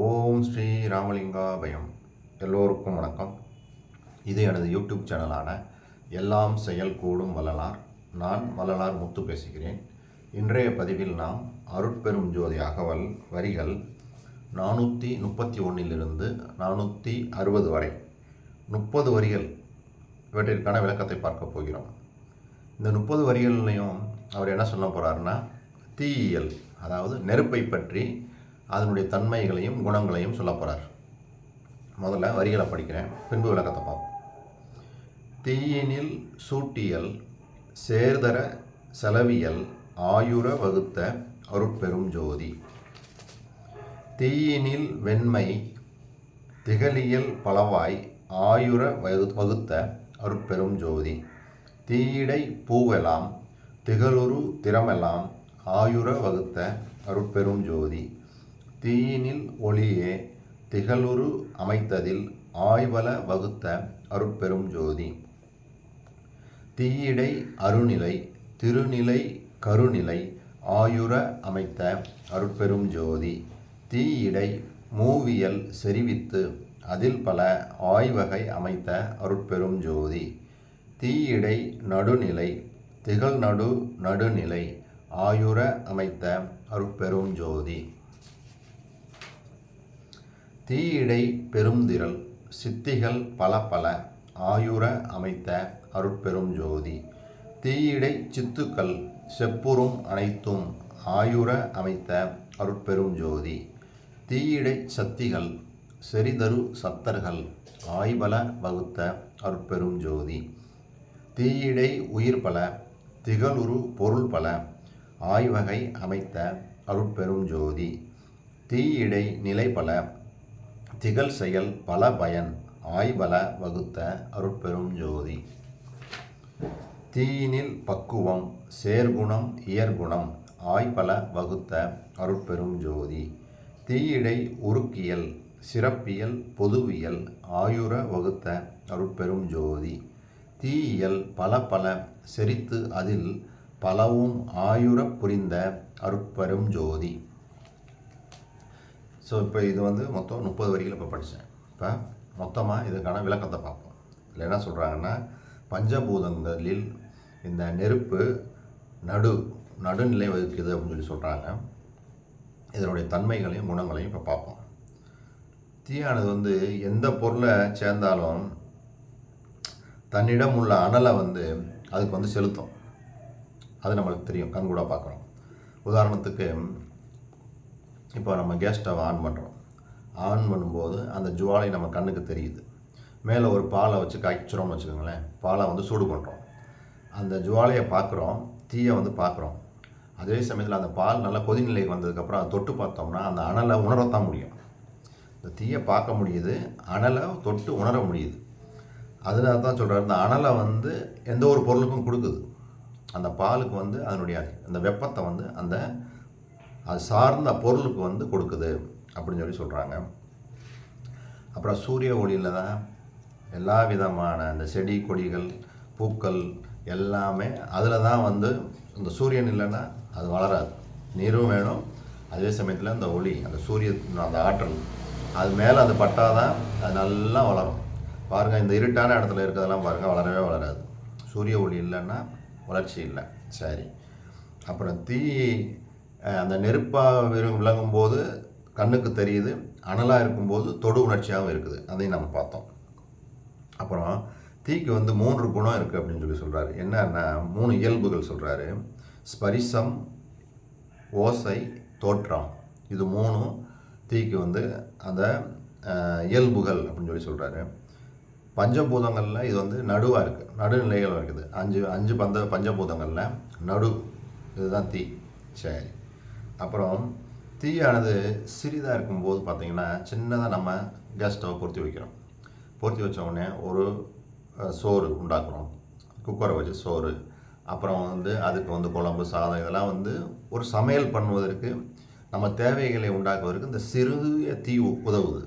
ஓம் ஸ்ரீ ராமலிங்கா பயம் எல்லோருக்கும் வணக்கம். இது எனது யூடியூப் சேனலான எல்லாம் செயல் கூடும் வள்ளலார். நான் வள்ளலார் முத்து பேசுகிறேன். இன்றைய பதிவில் நாம் அருட்பெரும் ஜோதி அகவல் வரிகள் நானூற்றி முப்பத்தி ஒன்றிலிருந்து நானூற்றி அறுபது வரை. முப்பது வரிகள். இவற்றிற்கான விளக்கத்தை பார்க்க போகிறோம். இந்த முப்பது வரிகள்லையும் அவர் என்ன சொல்ல போகிறாருன்னா தீயியல் அதாவது நெருப்பை பற்றி அதனுடைய தன்மைகளையும் குணங்களையும் சொல்ல போகிறார் முதல்ல வரிகளை படிக்கிறேன். பின்பு விளக்கத்தை பார்ப்போம். தீயினில் சூட்டியல் சேர்தர செலவியல் ஆயுர வகுத்த அருட்பெரும் ஜோதி. தீயினில் வெண்மை திகழியல் பலவாய் ஆயுர வகு வகுத்த அருட்பெரும் ஜோதி. தீயிடை பூவெலாம் திகழுரு திறமெல்லாம் ஆயுர வகுத்த அருட்பெரும் ஜோதி. தீயினில் ஒளியே திகழுரு அமைத்ததில் ஆய்வல வகுத்த அருட்பெரும் ஜோதி. தீயிடை அருநிலை திருநிலை கருநிலை ஆயுர அமைத்த அருட்பெரும் ஜோதி. தீயிடை மூவியல் செறிவித்து அதில் பல ஆய்வகை அமைத்த அருட்பெரும் ஜோதி. தீயிடை நடுநிலை திகழ்நடு நடுநிலை ஆயுர அமைத்த அருட்பெரும் ஜோதி. தீயிடை பெருந்திரள் சித்திகள் பல பல ஆயுர அமைத்த அருட்பெரும் ஜோதி. தீயிடை சித்துக்கள் செப்புறும் அனைத்தும் ஆயுர அமைத்த அருட்பெரும் ஜோதி. தீயிடை சக்திகள் செறிதரு சத்தர்கள் ஆய்பல வகுத்த அருட்பெரும் ஜோதி. தீயிடை உயிர் பல திகழுரு பொருள் பல ஆய்வகை அமைத்த அருட்பெரும் ஜோதி. தீயிடை நிலை பல திகழ் செயல் பல பயன் ஆய்வள வகுத்த அருட்பெரும் ஜோதி. தீயினில் பக்குவம் சேர்குணம் இயற்குணம் ஆய்பல வகுத்த அருட்பெரும் ஜோதி. தீயிடை உருக்கியல் சிறப்பியல் பொதுவியல் ஆயுர வகுத்த அருட்பெரும் ஜோதி. தீயியல் பல பல செறித்து அதில் பலவும் ஆயுர புரிந்த அருட்பெரும் ஜோதி. ஸோ இப்போ இது வந்து மொத்தம் முப்பது வரிகள் இப்போ படித்தேன் இப்போ மொத்தமாக இதுக்கான விளக்கத்தை பார்ப்போம். இதில் என்ன சொல்கிறாங்கன்னா பஞ்சபூதங்களில் இந்த நெருப்பு நடு நடுநிலை வகுக்குது அப்படின்னு சொல்லி சொல்கிறாங்க இதனுடைய தன்மைகளையும் குணங்களையும் இப்போ பார்ப்போம். தீயானது வந்து எந்த பொருளை சேர்ந்தாலும் தன்னிடம் உள்ள அனலை வந்து அதுக்கு வந்து செலுத்தும். அது நம்மளுக்கு தெரியும். கண்கூட பார்க்குறோம். உதாரணத்துக்கு இப்போ நம்ம கேஸ் ஸ்டவ் ஆன் பண்ணுறோம் ஆன் பண்ணும்போது அந்த ஜுவாலை நம்ம கண்ணுக்கு தெரியுது. மேலே ஒரு பாலை வச்சு காய்ச்சிரோம்னு வச்சுக்கோங்களேன். பாலை வந்து சூடு பண்ணுறோம் அந்த ஜுவாலையை பார்க்குறோம் தீயை வந்து பார்க்குறோம் அதே சமயத்தில் அந்த பால் நல்லா கொதிநிலைக்கு வந்ததுக்கப்புறம் அதை தொட்டு பார்த்தோம்னா அந்த அனலை உணரத்தான் முடியும். இந்த தீயை பார்க்க முடியுது. அனலை தொட்டு உணர முடியுது. அதனால தான் சொல்கிறார் இந்த அனலை வந்து எந்த ஒரு பொருளுக்கும் கொடுக்குது. அந்த பாலுக்கு வந்து அதனுடைய அந்த வெப்பத்தை வந்து அந்த அது சார்ந்த பொருளுக்கு வந்து கொடுக்குது அப்படின்னு சொல்லி சொல்கிறாங்க அப்புறம் சூரிய ஒளியில் தான் எல்லா விதமான அந்த செடி கொடிகள் பூக்கள் எல்லாமே அதில் தான் வந்து இந்த சூரியன் இல்லைன்னா அது வளராது. நீரும் வேணும். அதே சமயத்தில் அந்த ஒளி அந்த சூரிய அந்த ஆற்றல் அது மேலே அது பட்டால் தான் அது நல்லா வளரும். பாருங்கள் இந்த இருட்டான இடத்துல இருக்கிறதெல்லாம் பாருங்கள் வளரவே வளராது. சூரிய ஒளி இல்லைன்னா வளர்ச்சி இல்லை. சரி. அப்புறம் தீ அந்த நெருப்பாக வெறும் விளங்கும்போது கண்ணுக்கு தெரியுது அனலாக இருக்கும்போது தொடு உணர்ச்சியாகவும் இருக்குது. அதையும் நம்ம பார்த்தோம். அப்புறம் தீக்கு வந்து மூன்று குணம் இருக்குது அப்படின்னு சொல்லி சொல்கிறாரு என்னன்னா மூணு இயல்புகள் சொல்கிறாரு ஸ்பரிசம் ஓசை தோற்றம். இது மூணும் தீக்கு வந்து அந்த இயல்புகள் அப்படின்னு சொல்லி சொல்கிறாரு பஞ்சபூதங்களில் இது வந்து நடுவாக இருக்குது நடுநிலைகள் இருக்குது. அஞ்சு அஞ்சு பந்த பஞ்சபூதங்களில் நடு. இதுதான் தீ. சரி. அப்புறம் தீயானது சிறிதாக இருக்கும்போது பார்த்திங்கன்னா சின்னதாக நம்ம கேஸ் ஸ்டவ் பொருத்தி வைக்கிறோம். பொருத்தி வச்ச உடனே ஒரு சோறு உண்டாக்குறோம். குக்கரை வச்சு சோறு. அப்புறம் வந்து அதுக்கு வந்து குழம்பு சாதம் இதெல்லாம் வந்து ஒரு சமையல் பண்ணுவதற்கு நம்ம தேவைகளை உண்டாக்குவதற்கு இந்த சிறிய தீ உதவுது.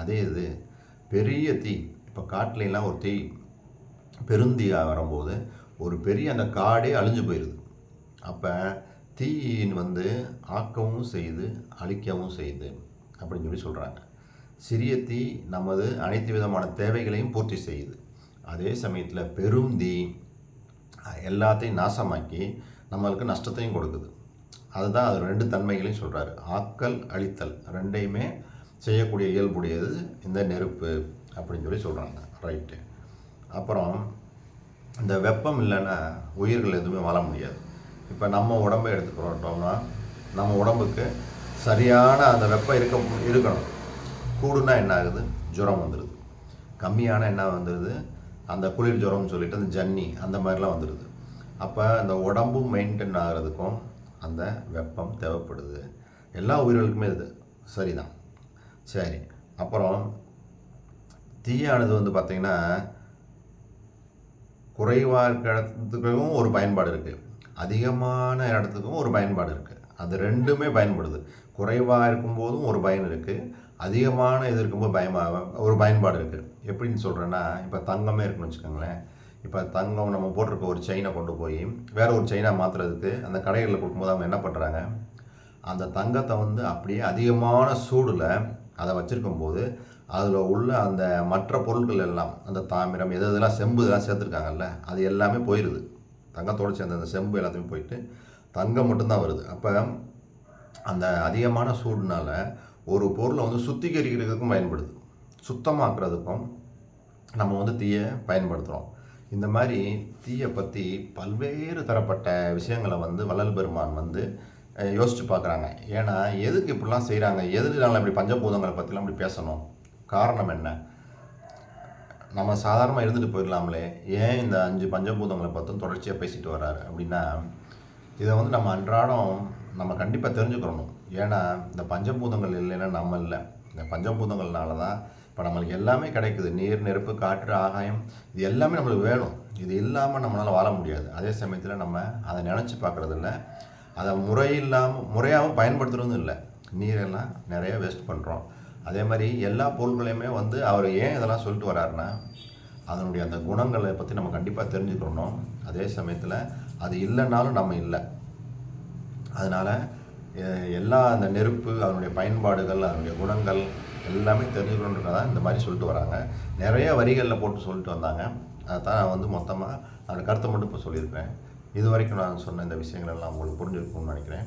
அதே இது பெரிய தீ இப்போ காட்டிலாம் ஒரு தீ பெருந்தீயாக வரும்போது ஒரு பெரிய அந்த காடே அழிஞ்சு போயிடுது அப்போ தீயின் வந்து ஆக்கவும் செய்து அழிக்கவும் செய்யுது அப்படின்னு சொல்லி சொல்கிறாங்க சிறிய தீ நமது அனைத்து விதமான தேவைகளையும் பூர்த்தி செய்யுது. அதே சமயத்தில் பெரும் தீ எல்லாத்தையும் நாசமாக்கி நம்மளுக்கு நஷ்டத்தையும் கொடுக்குது. அதுதான் அது ரெண்டு தன்மைகளையும் சொல்கிறாரு ஆக்கல் அழித்தல் ரெண்டையுமே செய்யக்கூடிய இயல்புடையது இந்த நெருப்பு அப்படின்னு சொல்லி சொல்கிறாங்க ரைட்டு அப்புறம் இந்த வெப்பம் இல்லைன்னா உயிர்கள் எதுவுமே வாழ முடியாது. இப்போ நம்ம உடம்பை எடுத்துக்கிறோம்னா நம்ம உடம்புக்கு சரியான அந்த வெப்பம் இருக்க இருக்கணும். கூடுனா என்ன ஆகுது ஜுரம் வந்துடுது கம்மியான என்ன வந்துடுது அந்த குளிர் ஜுரம்னு சொல்லிட்டு அந்த ஜன்னி அந்த மாதிரிலாம் வந்துடுது அப்போ அந்த உடம்பும் மெயின்டைன் ஆகிறதுக்கும் அந்த வெப்பம் தேவைப்படுது. எல்லா உயிர்களுக்குமே இது சரிதான். சரி. அப்புறம் தீயானது வந்து பார்த்திங்கன்னா குறைவாக இருக்கிறதுக்கும் ஒரு பயன்பாடு இருக்குது அதிகமான இடத்துக்கும் ஒரு பயன்பாடு இருக்குது அது ரெண்டுமே பயன்படுது. குறைவாக இருக்கும்போதும் ஒரு பயன் இருக்குது அதிகமான இது இருக்கும்போது பயமாக ஒரு பயன்பாடு இருக்குது எப்படின்னு சொல்கிறேன்னா இப்போ தங்கமே இருக்குன்னு வச்சுக்கோங்களேன். இப்போ தங்கம் நம்ம போட்டிருக்க ஒரு செயினை கொண்டு போய் வேற ஒரு செயினை மாற்றுறதுக்கு அந்த கடைகளில் கொடுக்கும்போது அவங்க என்ன பண்ணுறாங்க அந்த தங்கத்தை வந்து அப்படியே அதிகமான சூடில் அதை வச்சுருக்கும் போது அதில் உள்ள அந்த மற்ற பொருட்கள் எல்லாம் அந்த தாமிரம் எது எதெல்லாம் செம்பு இதெல்லாம் சேர்த்துருக்காங்கல்ல அது எல்லாமே போயிடுது தங்கத்தோடு சேர்ந்த அந்த செம்பு எல்லாத்தையும் போயிட்டு தங்கம் மட்டும்தான் வருது. அப்போ அந்த அதிகமான சூடுனால ஒரு பொருளை வந்து சுத்திகரிக்கிறதுக்கும் பயன்படுது. சுத்தமாக்குறதுக்கும் நம்ம வந்து தீயை பயன்படுத்துகிறோம் இந்த மாதிரி தீயை பற்றி பல்வேறு தரப்பட்ட விஷயங்களை வந்து வள்ளல் பெருமான் வந்து யோசித்து பார்க்குறாங்க ஏன்னா எதுக்கு இப்படிலாம் செய்கிறாங்க எதுனால இப்படி பஞ்சபூதங்களை பற்றிலாம் இப்படி பேசணும்? காரணம் என்ன? நம்ம சாதாரணமாக இருந்துட்டு போயிடலாம்லே. ஏன் இந்த அஞ்சு பஞ்சபூதங்களை பார்த்தும் தொடர்ச்சியாக பேசிட்டு வர்றாரு? அப்படின்னா இதை வந்து நம்ம அன்றாடம் நம்ம கண்டிப்பாக தெரிஞ்சுக்கிறணும் ஏன்னா இந்த பஞ்சபூதங்கள் இல்லைன்னா நம்ம இல்லை. இந்த பஞ்சபூதங்கள்னால தான் இப்போ நம்மளுக்கு எல்லாமே கிடைக்குது. நீர் நெருப்பு காற்று ஆகாயம் இது எல்லாமே நம்மளுக்கு வேணும். இது இல்லாமல் நம்மளால் வாழ முடியாது. அதே சமயத்தில் நம்ம அதை நினச்சி பார்க்குறதில்ல அதை முறையில்லாமல் முறையாகவும் பயன்படுத்துகிறதும் இல்லை. நீரெல்லாம் நிறைய வேஸ்ட் பண்ணுறோம் அதே மாதிரி எல்லா பொருட்களையுமே வந்து அவர் ஏன் இதெல்லாம் சொல்லிட்டு வர்றாருன்னா அதனுடைய அந்த குணங்களை பற்றி நம்ம கண்டிப்பாக தெரிஞ்சுக்கணும். அதே சமயத்தில் அது இல்லைன்னாலும் நம்ம இல்லை. அதனால் எல்லா அந்த நெருப்பு அதனுடைய பயன்பாடுகள் அதனுடைய குணங்கள் எல்லாமே தெரிஞ்சுக்கணுன்றதை இந்த மாதிரி சொல்லிட்டு வராங்க. நிறைய வரிகளில் போட்டு சொல்லிட்டு வந்தாங்க. அதை தான் நான் வந்து மொத்தமாக அதோடய கருத்தை மட்டும் இப்போ சொல்லியிருப்பேன் இது வரைக்கும் நான் சொன்ன இந்த விஷயங்கள் எல்லாம் உங்களுக்கு புரிஞ்சிருக்கும்னு நினைக்கிறேன்.